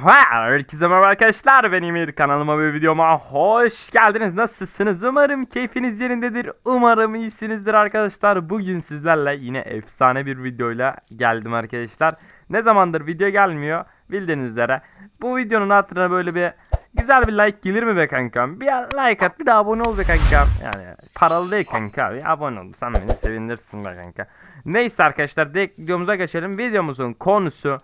Herkese merhaba arkadaşlar. Ben Emir. Kanalıma ve videoma hoş geldiniz. Nasılsınız? Umarım keyfiniz yerindedir. Umarım iyisinizdir arkadaşlar. Bugün sizlerle yine efsane bir videoyla geldim arkadaşlar. Ne zamandır video gelmiyor? Bildiğiniz üzere. Bu videonun hatırına böyle bir güzel bir like gelir mi be kankam? Bir like at bir de abone ol be kankam. Yani paralı değil kanka bir abone ol sen beni sevinirsin be kanka. Neyse arkadaşlar direkt videomuza geçelim. Videomuzun konusu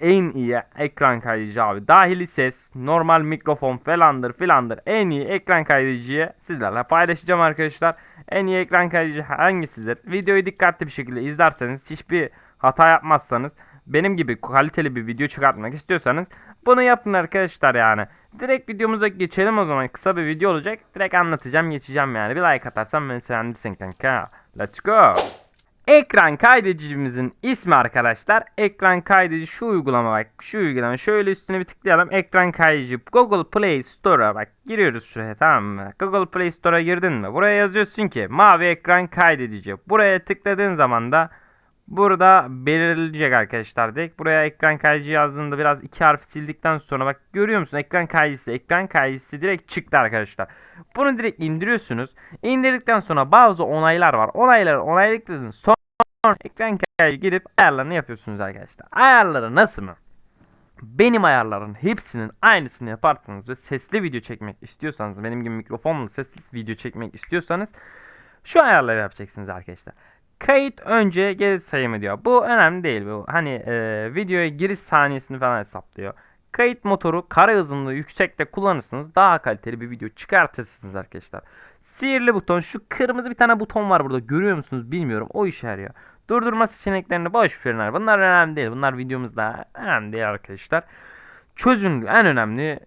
en iyi ekran kaydedici abi. Dahili ses, normal mikrofon falandır filandır. En iyi ekran kaydediciyi sizlerle paylaşacağım arkadaşlar. En iyi ekran kaydedici hangisidir? Videoyu dikkatli bir şekilde izlerseniz, hiçbir hata yapmazsanız, benim gibi kaliteli bir video çıkartmak istiyorsanız bunu yapın arkadaşlar yani. Direkt videomuza geçelim o zaman. Kısa bir video olacak. Direkt anlatacağım, geçeceğim yani. Bir like atarsan beni sevindirsin kanka. Let's go. Ekran kaydedicimizin ismi arkadaşlar. Ekran kaydedici şu uygulama bak. Şu uygulama. Şöyle üstüne bir tıklayalım. Ekran kaydedici Google Play Store'a bak. Giriyoruz şuraya tamam mı? Google Play Store'a girdin mi? Buraya yazıyorsun ki mavi ekran kaydedici. Buraya tıkladığın zaman da burada belirleyecek arkadaşlar. Direkt buraya ekran kaydedici yazdığında biraz iki harf sildikten sonra bak görüyor musun? Ekran kaydedicisi. Ekran kaydedicisi direkt çıktı arkadaşlar. Bunu direkt indiriyorsunuz. İndirdikten sonra bazı onaylar var. Onayları onayladıktan sonra ekran kaydedici girip ayarlarını yapıyorsunuz arkadaşlar. Ayarları nasıl mı? Benim ayarların hepsinin aynısını yaparsanız ve sesli video çekmek istiyorsanız, benim gibi mikrofonla sesli video çekmek istiyorsanız şu ayarları yapacaksınız arkadaşlar. Kayıt önce geri sayımı diyor. Bu önemli değil. Bu hani e, videoya giriş saniyesini falan hesaplıyor. Kayıt motoru kare hızını yüksekte kullanırsanız daha kaliteli bir video çıkartırsınız arkadaşlar. Sihirli buton şu kırmızı bir tane buton var burada görüyor musunuz bilmiyorum o işe yarıyor. Durdurma seçeneklerini boş verin. Bunlar önemli değil. Bunlar videomuzda önemli değil arkadaşlar. Çözünürlüğü en önemli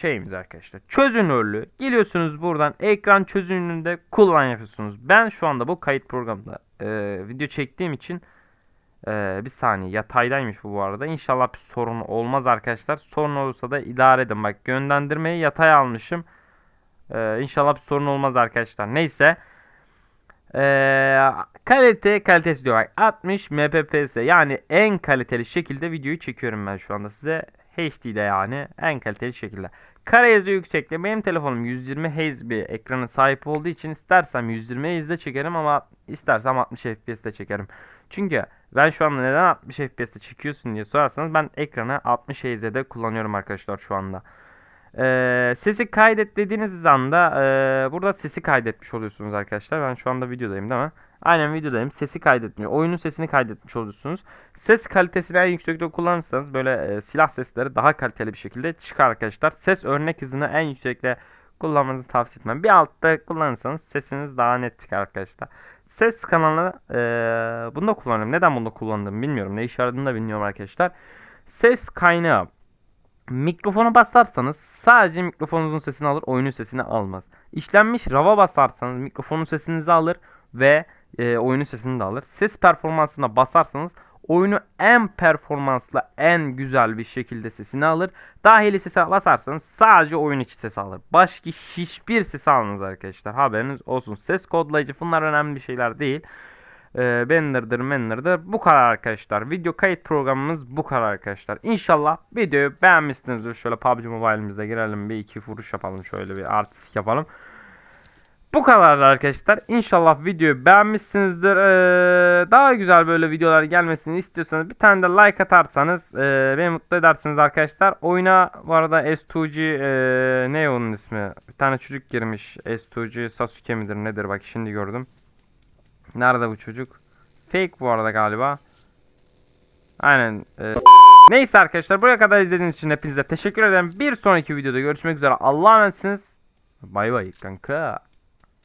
şeyimiz arkadaşlar. Çözünürlüğü. Geliyorsunuz buradan ekran çözünürlüğünde kullan yapıyorsunuz. Ben şu anda bu kayıt programında e, video çektiğim için e, bir saniye yataydaymış bu bu arada. İnşallah bir sorun olmaz arkadaşlar. Sorun olursa da idare edin. Bak yönlendirmeyi yatay almışım. E, inşallah bir sorun olmaz arkadaşlar. Neyse. Ee, kalite kalitesi diyor. Bak, 60 mbps yani en kaliteli şekilde videoyu çekiyorum ben şu anda size. HD'de yani en kaliteli şekilde. Kare yazı yüksekliği benim telefonum 120 Hz bir ekrana sahip olduğu için istersem 120 Hz'de çekerim ama istersem 60 FPS'te çekerim. Çünkü ben şu anda neden 60 FPS'te çekiyorsun diye sorarsanız ben ekranı 60 Hz'de kullanıyorum arkadaşlar şu anda. Ee, sesi kaydet dediğiniz anda e, burada sesi kaydetmiş oluyorsunuz arkadaşlar. Ben şu anda videodayım değil mi? Aynen videodayım. Sesi kaydetmiyor. Oyunun sesini kaydetmiş oluyorsunuz. Ses kalitesini en yüksekte kullanırsanız böyle e, silah sesleri daha kaliteli bir şekilde çıkar arkadaşlar. Ses örnek hızını en yüksekte kullanmanızı tavsiye etmem. Bir altta kullanırsanız sesiniz daha net çıkar arkadaşlar. Ses kanalı e, bunu da kullanıyorum. Neden bunu kullandığımı bilmiyorum. Ne işe yaradığını da bilmiyorum arkadaşlar. Ses kaynağı. Mikrofonu basarsanız sadece mikrofonunuzun sesini alır, oyunun sesini almaz. İşlenmiş RAW'a basarsanız mikrofonun sesinizi alır ve e, oyunun sesini de alır. Ses performansına basarsanız oyunu en performanslı, en güzel bir şekilde sesini alır. Dahili sese basarsanız sadece oyun içi sesi alır. Başka hiçbir ses almaz arkadaşlar. Haberiniz olsun. Ses kodlayıcı bunlar önemli şeyler değil. E, Banner'dır, Manner'dır. Bu kadar arkadaşlar. Video kayıt programımız bu kadar arkadaşlar. İnşallah videoyu beğenmişsinizdir. Şöyle PUBG Mobile'imize girelim. Bir iki vuruş yapalım. Şöyle bir artistik yapalım. Bu kadar arkadaşlar. İnşallah videoyu beğenmişsinizdir. Ee, daha güzel böyle videolar gelmesini istiyorsanız bir tane de like atarsanız e, beni mutlu edersiniz arkadaşlar. Oyuna bu arada S2G e, ne onun ismi? Bir tane çocuk girmiş. S2G Sasuke midir nedir? Bak şimdi gördüm. Nerede bu çocuk? Fake bu arada galiba. Aynen. e, Neyse arkadaşlar buraya kadar izlediğiniz için hepinize teşekkür ederim. Bir sonraki videoda görüşmek üzere. Allah'a emanetsiniz. Bay bay kanka.